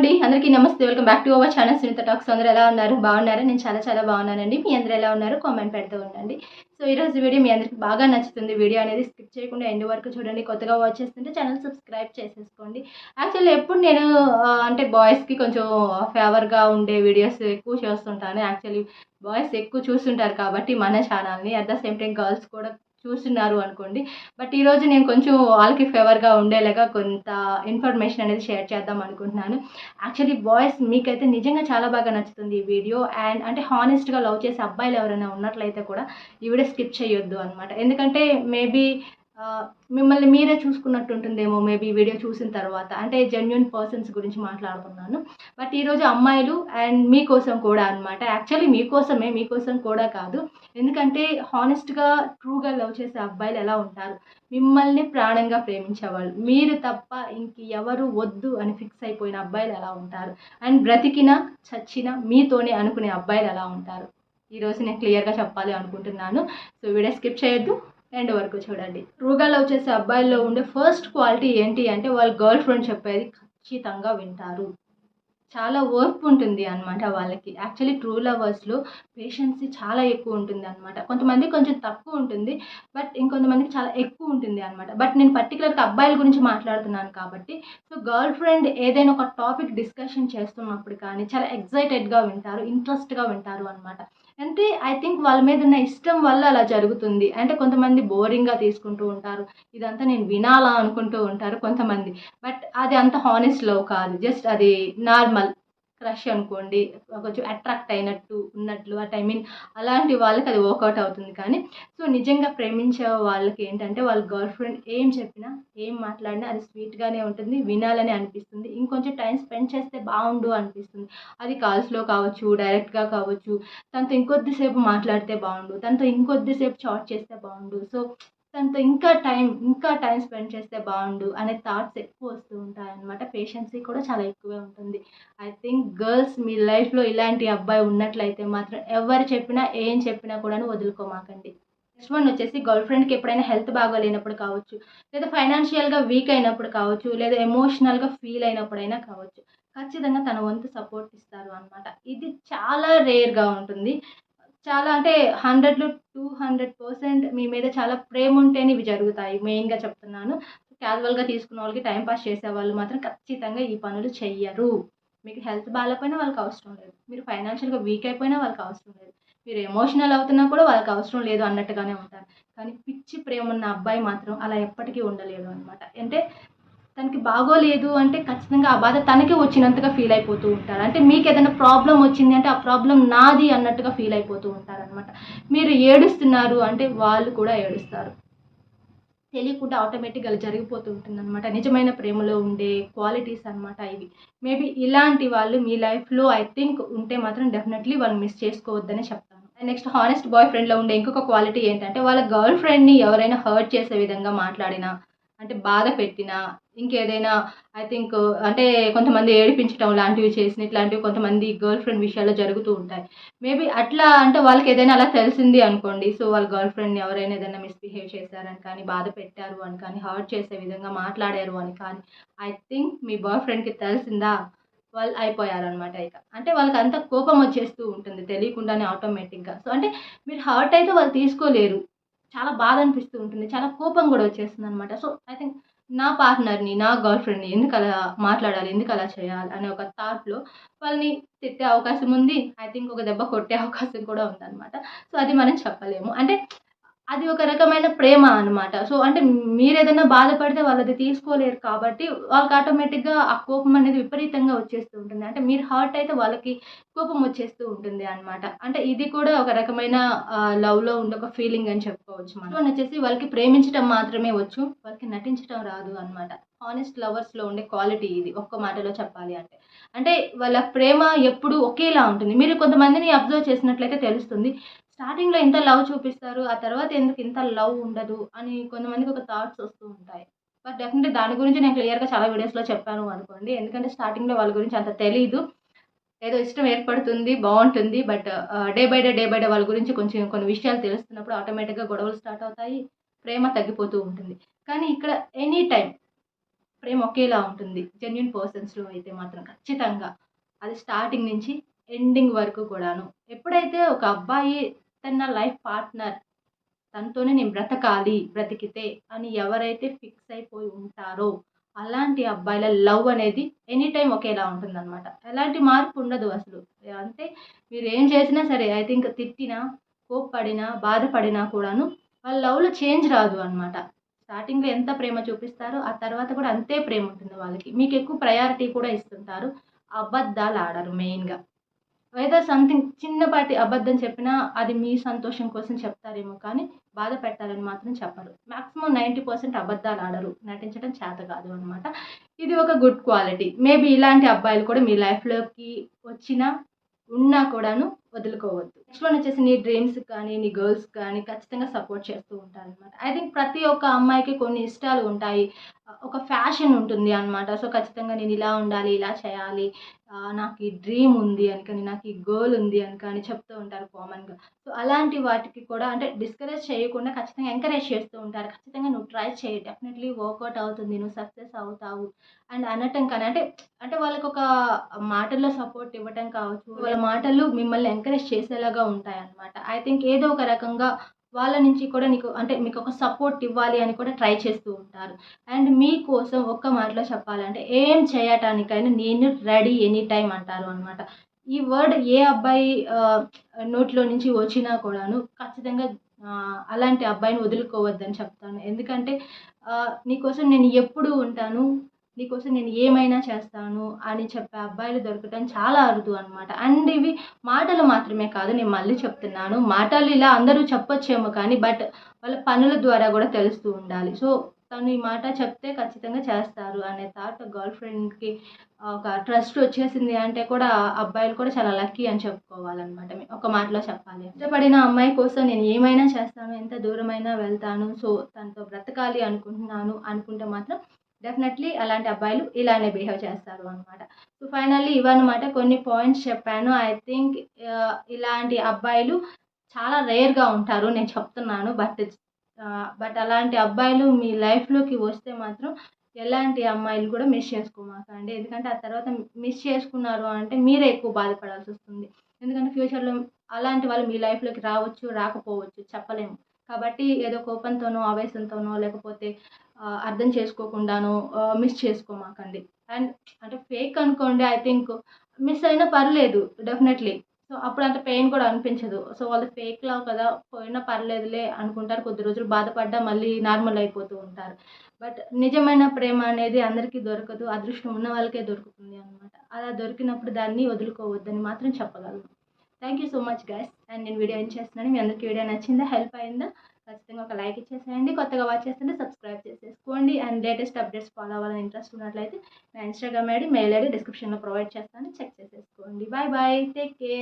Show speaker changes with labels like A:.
A: అండి. అందరికీ నమస్తే. Welcome back to our channel Sunitha talks అందరూ ఎలా ఉన్నారు? బాగున్నారా? నేను చాలా చాలా బాగున్నానండి. మీ అందరూ ఎలా ఉన్నారు? కామెంట్ పెడుతూ ఉండండి. సో ఈరోజు వీడియో మీ అందరికి బాగా నచ్చుతుంది. వీడియో అనేది స్కిప్ చేయకుండా ఎండ్ వరకు చూడండి. కొత్తగా వాచ్ చేస్తుంటే ఛానల్ సబ్స్క్రైబ్ చేసేసుకోండి. యాక్చువల్లీ ఎప్పుడు నేను అంటే బాయ్స్కి కొంచెం ఫేవర్గా ఉండే వీడియోస్ ఎక్కువ చేస్తుంటాను. యాక్చువల్లీ బాయ్స్ ఎక్కువ చూస్తుంటారు కాబట్టి మన ఛానల్ని at the same time girls కూడా చూస్తున్నారు అనుకోండి. బట్ ఈరోజు నేను కొంచెం వాళ్ళకి ఫేవర్గా ఉండేలాగా కొంత ఇన్ఫర్మేషన్ అనేది షేర్ చేద్దాం అనుకుంటున్నాను. యాక్చువల్లీ బాయ్స్ మీకైతే నిజంగా చాలా బాగా నచ్చుతుంది ఈ వీడియో. అండ్ అంటే హానెస్ట్గా లవ్ చేసే అబ్బాయిలు ఎవరైనా ఉన్నట్లయితే కూడా ఈ వీడియో స్కిప్ చేయొద్దు అనమాట ఎందుకంటే మేబీ మిమ్మల్ని మీరే చూసుకున్నట్టు ఉంటుందేమో మేబీ వీడియో చూసిన తర్వాత. అంటే జెన్యున్ పర్సన్స్ గురించి మాట్లాడుతున్నాను. బట్ ఈరోజు అమ్మాయిలు అండ్ మీకోసం కూడా అనమాట యాక్చువల్లీ మీకోసమే మీకోసం కూడా కాదు. ఎందుకంటే హానెస్ట్గా ట్రూగా లవ్ చేసే అబ్బాయిలు ఎలా ఉంటారు? మిమ్మల్ని ప్రాణంగా ప్రేమించేవాళ్ళు. మీరు తప్ప ఇంక ఎవరు వద్దు అని ఫిక్స్ అయిపోయిన అబ్బాయిలు ఎలా ఉంటారు? అండ్ బ్రతికిన చచ్చిన మీతోనే అనుకునే అబ్బాయిలు ఎలా ఉంటారు? ఈరోజు నేను క్లియర్గా చెప్పాలి అనుకుంటున్నాను. సో వీడియో స్కిప్ చేయొద్దు. ఎండ్ వరకు చూడండి. ట్రూగా లవ్ చేసే అబ్బాయిల్లో ఉండే ఫస్ట్ క్వాలిటీ ఏంటి అంటే వాళ్ళ గర్ల్ ఫ్రెండ్ చెప్పేది ఖచ్చితంగా వింటారు. చాలా ఓర్పు ఉంటుంది అనమాట వాళ్ళకి. యాక్చువల్లీ ట్రూ లవర్స్లో పేషెన్సీ చాలా ఎక్కువ ఉంటుంది అనమాట కొంతమంది కొంచెం తక్కువ ఉంటుంది బట్ ఇంకొంతమందికి చాలా ఎక్కువ ఉంటుంది అనమాట బట్ నేను పర్టికులర్గా అబ్బాయిల గురించి మాట్లాడుతున్నాను కాబట్టి సో గర్ల్ ఫ్రెండ్ ఏదైనా ఒక టాపిక్ డిస్కషన్ చేస్తున్నప్పుడు కానీ చాలా ఎగ్జైటెడ్గా వింటారు ఇంట్రెస్ట్గా వింటారు అనమాట అంటే ఐ థింక్ వాళ్ళ మీద ఉన్న ఇష్టం వల్ల అలా జరుగుతుంది. అంటే కొంతమంది బోరింగ్గా తీసుకుంటూ ఉంటారు. ఇదంతా నేను వినాలా అనుకుంటూ ఉంటారు కొంతమంది. బట్ అది అంత హానెస్ట్ లవ్ కాదు. జస్ట్ అది నార్మల్ క్రష్ అనుకోండి కొంచెం అట్రాక్ట్ అయినట్టు ఉన్నట్లు అట్ ఐ మీన్ అలాంటి వాళ్ళకి అది వర్కౌట్ అవుతుంది. కానీ సో నిజంగా ప్రేమించే వాళ్ళకి ఏంటంటే వాళ్ళ గర్ల్ ఫ్రెండ్ ఏం చెప్పినా ఏం మాట్లాడినా అది స్వీట్గానే ఉంటుంది వినాలని అనిపిస్తుంది. ఇంకొంచెం టైం స్పెండ్ చేస్తే బాగుండు అనిపిస్తుంది. అది కాల్స్లో కావచ్చు డైరెక్ట్గా కావచ్చు తనతో ఇంకొద్దిసేపు మాట్లాడితే బాగుండు తనతో ఇంకొద్దిసేపు చాట్ చేస్తే బాగుండు. సో తనతో ఇంకా టైం ఇంకా టైం స్పెండ్ చేస్తే బాగుండు అనే థాట్స్ ఎక్కువ వస్తూ ఉంటాయి అనమాట పేషెన్సీ కూడా చాలా ఎక్కువే ఉంటుంది. ఐ థింక్ గర్ల్స్ మీ లైఫ్లో ఇలాంటి అబ్బాయి ఉన్నట్లయితే మాత్రం ఎవరు చెప్పినా ఏం చెప్పినా కూడా వదులుకోమాకండి. నెక్స్ట్ వన్ వచ్చేసి గర్ల్ ఫ్రెండ్కి ఎప్పుడైనా హెల్త్ బాగోలేనప్పుడు కావచ్చు లేదా ఫైనాన్షియల్గా వీక్ అయినప్పుడు కావచ్చు లేదా ఎమోషనల్గా ఫీల్ అయినప్పుడైనా కావచ్చు. ఖచ్చితంగా తన వంతు సపోర్ట్ ఇస్తారు అనమాట ఇది చాలా రేర్గా ఉంటుంది. చాలా అంటే హండ్రెడ్లో టూ హండ్రెడ్ పర్సెంట్ మీ మీద చాలా ప్రేమ ఉంటేనే ఇవి జరుగుతాయి మెయిన్గా చెప్తున్నాను. క్యాజువల్గా తీసుకున్న వాళ్ళకి టైం పాస్ చేసే వాళ్ళు మాత్రం ఖచ్చితంగా ఈ పనులు చెయ్యరు. మీకు హెల్త్ బాగాలేకపోయినా వాళ్ళకి అవసరం లేదు. మీరు ఫైనాన్షియల్గా వీక్ అయిపోయినా వాళ్ళకి అవసరం లేదు. మీరు ఎమోషనల్ అవుతున్నా కూడా వాళ్ళకి అవసరం లేదు అన్నట్టుగానే ఉంటారు. కానీ పిచ్చి ప్రేమ ఉన్న అబ్బాయి మాత్రం అలా ఎప్పటికీ ఉండలేడు అనమాట అంటే తనకి బాగోలేదు అంటే ఖచ్చితంగా ఆ బాధ తనకే వచ్చినంతగా ఫీల్ అయిపోతూ ఉంటారు. అంటే మీకు ఏదైనా ప్రాబ్లం వచ్చింది అంటే ఆ ప్రాబ్లం నాది అన్నట్టుగా ఫీల్ అయిపోతూ ఉంటారు అనమాట మీరు ఏడుస్తున్నారు అంటే వాళ్ళు కూడా ఏడుస్తారు. తెలియకుండా ఆటోమేటిక్గా జరిగిపోతూ ఉంటుంది అనమాట నిజమైన ప్రేమలో ఉండే క్వాలిటీస్ అనమాట ఇవి. మేబీ ఇలాంటి వాళ్ళు మీ లైఫ్లో ఐ థింక్ ఉంటే మాత్రం డెఫినెట్లీ వాళ్ళు మిస్ చేసుకోవద్దని చెప్తాను. నెక్స్ట్ హానెస్ట్ బాయ్ ఫ్రెండ్లో ఉండే ఇంకొక క్వాలిటీ ఏంటంటే వాళ్ళ గర్ల్ ఫ్రెండ్ని ఎవరైనా హర్ట్ చేసే విధంగా మాట్లాడినా అంటే బాధ పెట్టినా ఇంకేదైనా ఐ థింక్ అంటే కొంతమంది ఏడిపించడం లాంటివి చేసిన ఇట్లాంటివి కొంతమంది గర్ల్ ఫ్రెండ్ విషయాల్లో జరుగుతూ ఉంటాయి. మేబీ అట్లా అంటే వాళ్ళకి ఏదైనా అలా తెలిసింది అనుకోండి. సో వాళ్ళ గర్ల్ ఫ్రెండ్ని ఎవరైనా ఏదైనా మిస్బిహేవ్ చేశారని కానీ బాధ పెట్టారు అని కానీ హర్ట్ చేసే విధంగా మాట్లాడారు అని కానీ ఐ థింక్ మీ బాయ్ ఫ్రెండ్కి తెలిసిందా? వాళ్ళు అయిపోయారనమాట ఇక. అంటే వాళ్ళకి అంత కోపం వచ్చేస్తూ ఉంటుంది తెలియకుండానే ఆటోమేటిక్గా సో అంటే మీరు హర్ట్ అయితే వాళ్ళు తీసుకోలేరు. చాలా బాధ అనిపిస్తూ ఉంటుంది. చాలా కోపం కూడా వచ్చేస్తుంది అనమాట సో ఐ థింక్ నా పార్ట్నర్ని నా గర్ల్ ఫ్రెండ్ని ఎందుకు అలా మాట్లాడాలి ఎందుకు అలా చేయాలి అనే ఒక థాట్లో వాళ్ళని తిట్టే అవకాశం ఉంది. ఐ థింక్ ఒక దెబ్బ కొట్టే అవకాశం కూడా ఉందన్నమాట. సో అది మనం చెప్పలేము. అంటే అది ఒక రకమైన ప్రేమ అనమాట సో అంటే మీరు ఏదైనా బాధపడితే వాళ్ళు అది తీసుకోలేరు కాబట్టి వాళ్ళకి ఆటోమేటిక్గా ఆ కోపం అనేది విపరీతంగా వచ్చేస్తూ ఉంటుంది. అంటే మీరు హర్ట్ అయితే వాళ్ళకి కోపం వచ్చేస్తూ ఉంటుంది అనమాట అంటే ఇది కూడా ఒక రకమైన లవ్లో ఉండే ఒక ఫీలింగ్ అని చెప్పుకోవచ్చు మనం. వచ్చేసి వాళ్ళకి ప్రేమించడం మాత్రమే వచ్చు. వాళ్ళకి నటించడం రాదు అనమాట హానెస్ట్ లవర్స్లో ఉండే క్వాలిటీ ఇది. ఒక్క మాటలో చెప్పాలి అంటే. అంటే వాళ్ళ ప్రేమ ఎప్పుడు ఒకేలా ఉంటుంది. మీరు కొంతమందిని అబ్జర్వ్ చేసినట్లయితే తెలుస్తుంది. స్టార్టింగ్లో ఇంత లవ్ చూపిస్తారు ఆ తర్వాత ఎందుకు ఇంత లవ్ ఉండదు అని కొంతమందికి ఒక థాట్స్ వస్తూ ఉంటాయి. బట్ డెఫినెట్లీ దాని గురించి నేను క్లియర్గా చాలా వీడియోస్లో చెప్పాను అనుకోండి. ఎందుకంటే స్టార్టింగ్లో వాళ్ళ గురించి అంత తెలీదు. ఏదో ఇష్టం ఏర్పడుతుంది బాగుంటుంది. But day by day day by day వాళ్ళ గురించి కొంచెం కొన్ని విషయాలు తెలుస్తున్నప్పుడు ఆటోమేటిక్గా గొడవలు స్టార్ట్ అవుతాయి ప్రేమ తగ్గిపోతూ ఉంటుంది. కానీ ఇక్కడ ఎనీ టైం ప్రేమ ఒకేలా ఉంటుంది. జెన్యున్ పర్సన్స్లో అయితే మాత్రం ఖచ్చితంగా. అది స్టార్టింగ్ నుంచి ఎండింగ్ వరకు కూడాను. ఎప్పుడైతే ఒక అబ్బాయి తన లైఫ్ పార్ట్నర్ తనతోనే నేను బ్రతకాలి బ్రతికితే అని ఎవరైతే ఫిక్స్ అయిపోయి ఉంటారో అలాంటి అబ్బాయిల లవ్ అనేది ఎనీ టైం ఒకేలా ఉంటుందన్నమాట. ఎలాంటి మార్పు ఉండదు అసలు. అంటే మీరు ఏం చేసినా సరే ఐ థింక్ తిట్టినా కోప్పడినా బాధపడినా కూడాను వాళ్ళ లవ్లో చేంజ్ రాదు అనమాట స్టార్టింగ్లో ఎంత ప్రేమ చూపిస్తారో ఆ తర్వాత కూడా అంతే ప్రేమ ఉంటుంది వాళ్ళకి. మీకు ఎక్కువ ప్రయారిటీ కూడా ఇస్తుంటారు. అబద్ధాలు ఆడరు మెయిన్గా. ఏదో సంథింగ్ చిన్నపాటి అబద్ధం చెప్పినా అది మీ సంతోషం కోసం చెప్తారేమో కానీ బాధ పెట్టాలని మాత్రం చెప్పరు. మాక్సిమం నైంటీ పర్సెంట్ అబద్ధాలు ఆడరు. నటించడం చేత కాదు అనమాట ఇది ఒక గుడ్ క్వాలిటీ మేబీ ఇలాంటి అబ్బాయిలు కూడా మీ లైఫ్లోకి వచ్చినా ఉన్నా కూడాను వదులుకోవద్దు. నెక్స్ట్ వన్ వచ్చేసి నీ డ్రీమ్స్ కానీ నీ గర్ల్స్ కానీ ఖచ్చితంగా సపోర్ట్ చేస్తూ ఉంటారు అనమాట ఐ థింక్ ప్రతి ఒక్క అమ్మాయికి కొన్ని ఇష్టాలు ఉంటాయి. ఒక ఫ్యాషన్ ఉంటుంది అనమాట సో ఖచ్చితంగా నేను ఇలా ఉండాలి ఇలా చేయాలి. నాకు ఈ డ్రీమ్ ఉంది అని కానీ నాకు ఈ గోల్ ఉంది అని కానీ చెప్తూ ఉంటారు కామన్గా సో అలాంటి వాటికి కూడా అంటే డిస్కరేజ్ చేయకుండా ఖచ్చితంగా ఎంకరేజ్ చేస్తూ ఉంటారు. ఖచ్చితంగా నువ్వు ట్రై చేయి. డెఫినెట్లీ వర్కౌట్ అవుతుంది. నువ్వు సక్సెస్ అవుతావు. అండ్ అనటం కానీ అంటే అంటే వాళ్ళకి ఒక మాటల్లో సపోర్ట్ ఇవ్వటం కావచ్చు. వాళ్ళ మాటలు మిమ్మల్ని ఎంకరేజ్ చేసేలాగా ఉంటాయి అనమాట ఐ థింక్ ఏదో ఒక రకంగా వాళ్ళ నుంచి కూడా నీకు అంటే మీకు ఒక సపోర్ట్ ఇవ్వాలి అని కూడా ట్రై చేస్తూ ఉంటారు. అండ్ మీకోసం ఒక్క మాటలో చెప్పాలంటే ఏం చేయటానికైనా నేను రెడీ ఎనీ టైం అంటారు అనమాట ఈ వర్డ్ ఏ అబ్బాయి నోట్లో నుంచి వచ్చినా కూడాను ఖచ్చితంగా అలాంటి అబ్బాయిని వదులుకోవద్దని చెప్తాను. ఎందుకంటే నీకోసం నేను ఎప్పుడు ఉంటాను. నీకోసం నేను ఏమైనా చేస్తాను అని చెప్పే అబ్బాయిలు దొరకటం చాలా అరుదు అనమాట అండ్ ఇవి మాటలు మాత్రమే కాదు నేను మళ్ళీ చెప్తున్నాను. మాటలు ఇలా అందరూ చెప్పొచ్చేమో కానీ బట్ వాళ్ళ పనుల ద్వారా కూడా తెలుస్తూ ఉండాలి. సో తను ఈ మాట చెప్తే ఖచ్చితంగా చేస్తారు అనే థాట్ గర్ల్ ఫ్రెండ్కి ఒక ట్రస్ట్ వచ్చేసింది అంటే కూడా అబ్బాయిలు కూడా చాలా లక్కీ అని చెప్పుకోవాలన్నమాట. ఒక మాటలో చెప్పాలి. ఇష్టపడిన అమ్మాయి కోసం నేను ఏమైనా చేస్తాను ఎంత దూరమైనా వెళ్తాను సో తనతో బ్రతకాలి అనుకుంటున్నాను అనుకుంటే మాత్రం డెఫినెట్లీ అలాంటి అబ్బాయిలు ఇలానే బిహేవ్ చేస్తారు అనమాట సో ఫైనల్లీ ఇవన్నమాట కొన్ని పాయింట్స్ చెప్పాను. ఐ థింక్ uh, ఇలాంటి అబ్బాయిలు చాలా రేర్గా ఉంటారు. నేను చెప్తున్నాను. బట్ బట్ uh, అలాంటి అబ్బాయిలు మీ లైఫ్లోకి వస్తే మాత్రం ఎలాంటి అమ్మాయిలు కూడా మిస్ చేసుకోమాకండి. ఎందుకంటే ఆ తర్వాత మిస్ చేసుకున్నారు అంటే మీరే ఎక్కువ బాధపడాల్సి వస్తుంది. ఎందుకంటే ఫ్యూచర్లో అలాంటి వాళ్ళు మీ లైఫ్లోకి రావచ్చు రాకపోవచ్చు చెప్పలేము. కాబట్టి ఏదో కోపంతోనో ఆవేశంతోనో లేకపోతే అర్థం చేసుకోకుండాను మిస్ చేసుకోమాకండి. అండ్ అంటే ఫేక్ అనుకోండి ఐ థింక్ మిస్ అయినా పర్లేదు డెఫినెట్లీ సో అప్పుడు అంత పెయిన్ కూడా అనిపించదు. సో వాళ్ళు ఫేక్ లా కదా పోయినా పర్లేదులే అనుకుంటారు కొద్ది రోజులు బాధపడ్డా మళ్ళీ నార్మల్ అయిపోతూ ఉంటారు. బట్ నిజమైన ప్రేమ అనేది అందరికీ దొరకదు అదృష్టం ఉన్న వాళ్ళకే దొరుకుతుంది అనమాట అలా దొరికినప్పుడు దాన్ని వదులుకోవద్దని మాత్రం చెప్పగలను. Thank you so much guys and నేను వీడియో ఏం చేస్తున్నాను? మీ అందరికీ వీడియో నచ్చిందా హెల్ప్ అయిందా? ఖచ్చితంగా ఒక లైక్ ఇచ్చేసేయండి కొత్తగా వాచ్ చేస్తుంటే సబ్స్క్రైబ్ చేసేసుకోండి. అండ్ లేటెస్ట్ అప్డేట్స్ ఫాలో అవ్వాలని ఇంట్రెస్ట్ ఉన్నట్లయితే నా ఇన్స్టాగ్రామ్ ఐడి మెయిల్ ఐడి డిస్క్రిప్షన్లో ప్రొవైడ్ చేస్తాను. చెక్ చేసేసుకోండి. Bye bye take care